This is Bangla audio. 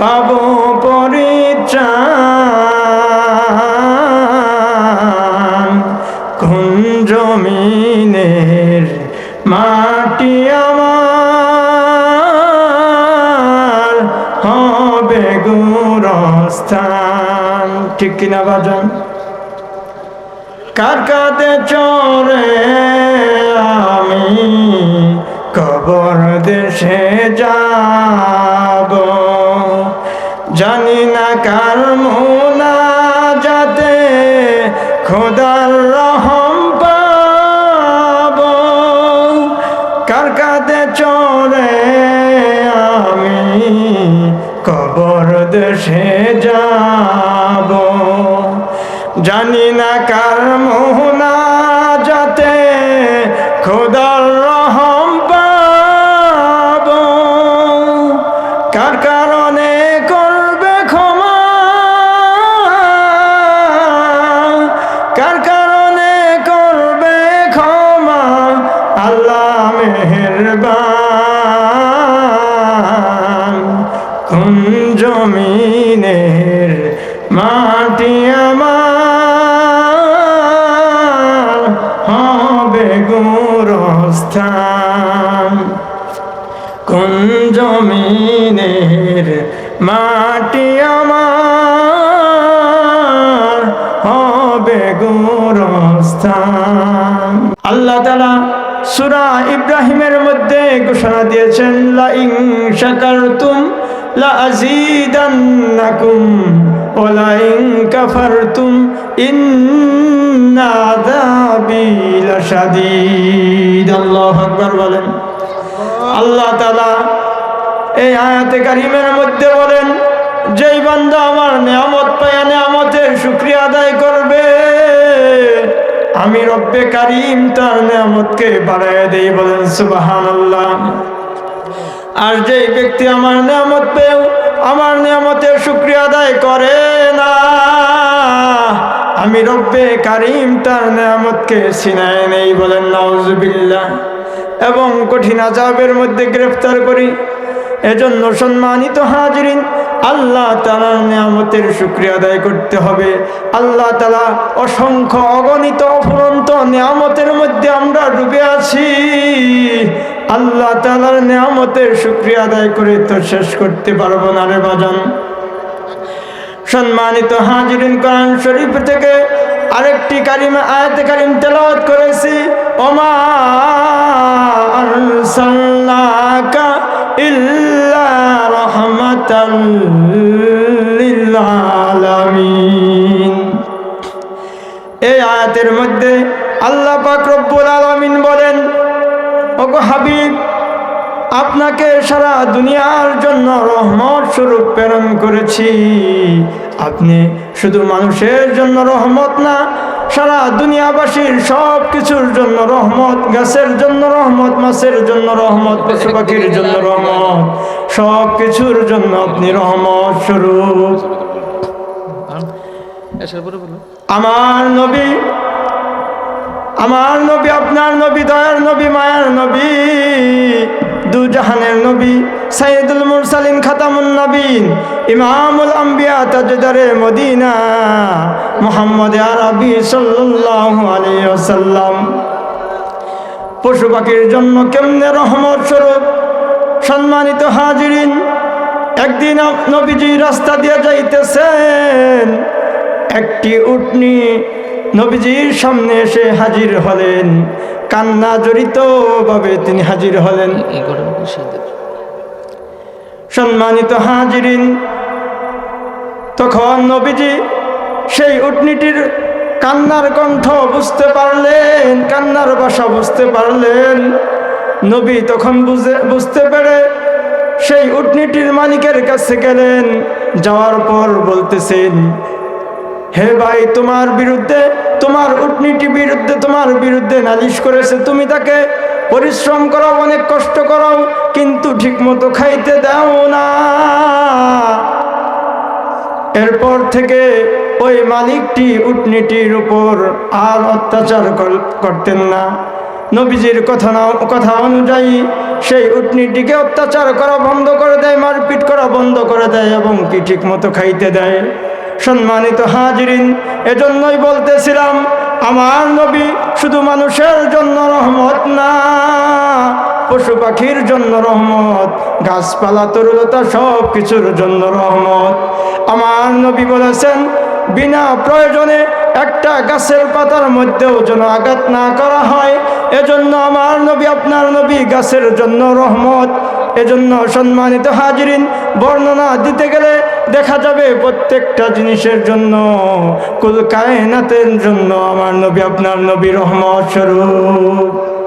পাব পরিত্রাণ। কোন জমিনের মাটি আমার হবে গুরস্থান। ঠিক কিনা বাজন? কার কাতে চরে খোদার রহম পাব। কার কাতে চরে আমি কবর দেশে যাব? জানি না কার মোহনা যাতে খোদার রহম পাব। কার কারণে গুরস্থান কোন জমিনের মাটি আমার হবে গুরস্থান। আল্লাহ তালা সুরা ইব্রাহিমের মধ্যে ঘোষণা দিয়েছেন লা ইন শাকারতুম লা আযীদান্নাকুম ওয়া লা ইন কাফারতুম লাশাদীদ আমি রব্বে কারিম তার নিয়ামতকে বাড়ায় দেই। বলেন সুবাহান আল্লাহ আর যেই ব্যক্তি আমার নিয়ামত পেয়েও, আমার নিয়ামতের শুক্রিয়া আদায় করে না আমি রব্বে কারিম, তার নিয়ামতকে সিনায় নেই বলেন নওয়াজবিল্লাহ এবং কঠিন আজাবের মধ্যে গ্রেফতার করি। এজন্য সম্মানিত হাজরিন, আল্লাহ তালার নিয়ামতের শুক্রিয়া আদায় করতে হবে। আল্লাহ তালা অসংখ্য অগণিত অফুরন্ত নিয়ামতের মধ্যে আমরা ডুবে আছি। আল্লাহ তালার নিয়ামতের শুক্রিয়া আদায় করে তো শেষ করতে পারব না রে বাজান। সম্মানিত হাজরিন, কোরআন শরীফ থেকে আরেকটি কারিমা, আয়াতে কারিম তেলাওয়াত করেছি। ওমা আরসালনাকা ইল্লা রাহমাতাল লিল আলামিন এই আয়াতের মধ্যে আল্লাহ পাক রব্বুল আলামিন বলেন, ওগো হাবিব আপনাকে সারা দুনিয়ার জন্য রহমত স্বরূপ প্রেরণ করেছি। আপনি শুধু মানুষের জন্য রহমত না, সারা দুনিয়াবাসীর সব কিছুর জন্য রহমত, গাছের জন্য রহমত, মাছের জন্য রহমত পশু পাখির জন্য রহমত সব কিছুর জন্য আপনি রহমত স্বরূপ। আমার নবী আমার নবী, আপনার নবী, দয়ার নবী, মায়ার নবী দু জাহানের নবী সাইদুল মুরসালিন খাতামুন নবীন, ইমামুল আম্বিয়া তাজদারে মদিনা, মোহাম্মদ আরবি সাল্লাল্লাহু আলাইহি পশু পাখির জন্য কেমনে রহমত স্বরূপ? সম্মানিত হাজিরিন, একদিন নবীজি রাস্তা দিয়ে যাইতেছেন, একটি উটনি নবীজির সামনে এসে হাজির হলেন। কান্না জড়িত ভাবে তিনি হাজির হলেন। সম্মানিত হাজিরিন তখন নবীজি সেই উটনিটির কান্নার কণ্ঠ বুঝতে পারলেন কান্নার ভাষা বুঝতে পারলেন। নবী তখন বুঝে বুঝতে পেরে সেই উটনিটির মালিকের কাছে গেলেন যাওয়ার পর বলতেছেন হে ভাই, তোমার বিরুদ্ধে, তোমার উটনিটি বিরুদ্ধে, তোমার বিরুদ্ধে নালিশ করেছে তুমি তাকে। পরিশ্রম করাও, অনেক কষ্ট করাও, কিন্তু ঠিকমতো খাইতে দাও না। এরপর থেকে ওই মালিকটি উটনিটির উপর আর অত্যাচার কর- করতেন না। নবীজির কথা না কথা অনুযায়ী সেই উটনিটিকে অত্যাচার করা বন্ধ করে দেয়, মারপিট করা বন্ধ করে দেয় এবং কি ঠিক মতো খাইতে দেয়। সম্মানিত হাজিরিন, এজন্যই বলতেছিলাম, আমার নবী শুধু মানুষের জন্য রহমত না, পশু পাখির জন্য রহমত, গাছপালা, তরুলতা সব কিছুর জন্য রহমত। আমার নবী বলেছেন, বিনা প্রয়োজনে একটা গাছের পাতার মধ্যেও যেন আঘাত না করা হয়, এজন্য আমার নবী, আপনার নবী গাছের জন্য রহমত এজন্য সম্মানিত হাজরিন বর্ণনা দিতে গেলে দেখা যাবে প্রত্যেকটা জিনিসের জন্য, কুল কায়নাতের জন্য আমার নবী, আপনার নবী রহমত স্বরূপ।